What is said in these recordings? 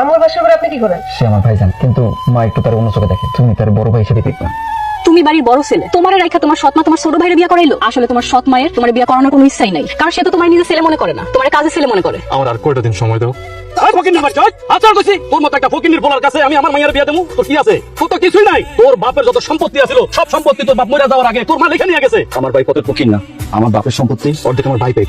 আমার বাসার উপরে আপনি কি করেন? সে আমার ভাইজান কিন্তু মা একটু তার অন্য চোখে দেখে। তুমি তার বড় ভাই হিসেবে দেখবা তুমি বাড়ির বড় ছেলে। তোমার রাইখা তোমার সৎমা তোমার ছোট ভাইয়ের বিয়ে করাইলো। আসলে তোমার সৎ মায়ের তোমার বিয়ে করানোর কোনো ইচ্ছাই নাই। কারণ সে তো তোমার নিজের ছেলে মনে করে না। তোমার কাজে ছেলে মনে করে। আমার আর কয়টা দিন সময় দাও? আর ফকির নাম্বার আচার কইছি তোর মতো একটা ফকির বলার কাছে আমি আমার মাইয়ার বিয়ে দেবো। তোর কি আছে? তোর তো কিছুই নাই। তোর বাপের যত সম্পত্তি আছিল সব সম্পত্তি তোর বাপ মরে যাওয়ার আগে তোর মা লিখে নিয়ে গেছে। আমার ভাই পথের ফকির না? আমার বাপের সম্পত্তি অর্ধেক আমার ভাই পাই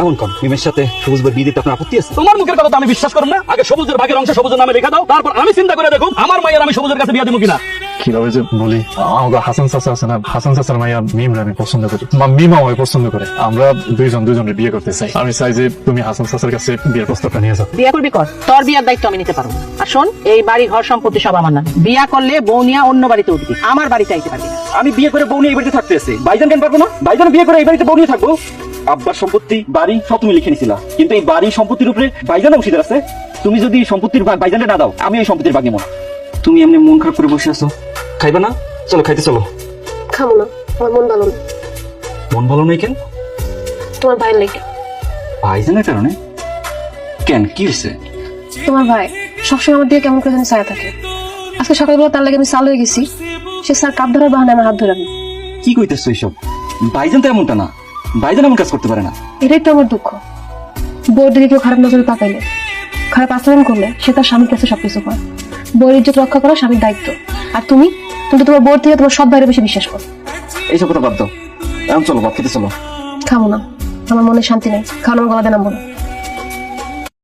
এমন কম মিমের সাথে সবুজ ভাই বিয়ে দিতে আপনার আপত্তি আছে? তোমার মুখের কথা তো আমি বিশ্বাস করব না। আগে সবুজের ভাগের অংশ সবুজের নামে লেখা দাও তারপর আমি চিন্তা করে দেখুন আমার মাইয়ার আমি সবুজের কাছে বিয়ে দেবো কিনা। কীভাবে যে বলি আমাকে হাসান চাচা আছে না হাসান চাচার মাইয়া মিম আমি পছন্দ করি। বা মিম আমায় পছন্দ করে। আমরা দুইজন দুইজনের বিয়ে করতে চাই। আমি চাই যে তুমি হাসান চাচার কাছে বিয়ের প্রস্তাবটা নিয়ে যাও। বিয়া করবি কর তোর বিয়ার দায়িত্ব আমি নিতে পারব আর শোন এই বাড়ি ঘর সম্পত্তি সব আমার না। বিয়া করলে বউ নিয়ে অন্য বাড়িতে উঠবি। আমার বাড়িতে আইতে পারবি না। আমি বিয়ে করে বউ নিয়ে এই বাড়িতে থাকতে এসে ভাইজান কেন পারব না? ভাইজান বিয়ে করে এই বাড়িতে বউ নিয়ে থাকব? আব্বার সম্পত্তি বাড়ি সব তুমি লিখে নিছিলা। কিন্তু এই বাড়ি সম্পত্তির উপরে ভাইজান অংশীদার আছে। তুমি যদি সম্পত্তির ভাগ ভাইজানে না দাও আমি এই সম্পত্তির ভাগ নেব না। তুমি এমনি মন খারাপ করে বসে আছো। খাইবা না? চলো খাইতে চলো। খামো না আমার মন ভালো না মন ভালো নেই কেন? তোমার ভাইয়ের লেগে। ভাইজানের কারণে? কেন কি হয়েছে তোমার ভাই সবসময় আমার দিকে কেমন করে যেন ছায়া থাকে। আজকে সকালবেলা তার লাগে আমি চাল হয়ে গেছি। সে স্যার কাপ ধরার বাহানে আমার হাত ধরে কি কইতেছো এইসব? ভাইজান তো এমনটা না। ভাইজান এমন কাজ করতে পারে না। এটাই তো আমার দুঃখ। বউর দিকে কেউ খারাপ নজরে তাকাইলে খারাপ আচরণ করলে সে তার স্বামীর কাছে সবকিছু করে বউর ইজ্জত রক্ষা করা স্বামীর দায়িত্ব। আর তুমি তুমি তো তোমার বউর থেকে তোমার সব বাইরে বেশি বিশ্বাস করো। এইসব কথা বাদ দাও। এখন চলো বাদ খেতে চলো। খামো না। আমার মনে শান্তি নেই। খাওয়ানোর গলা দেন বলো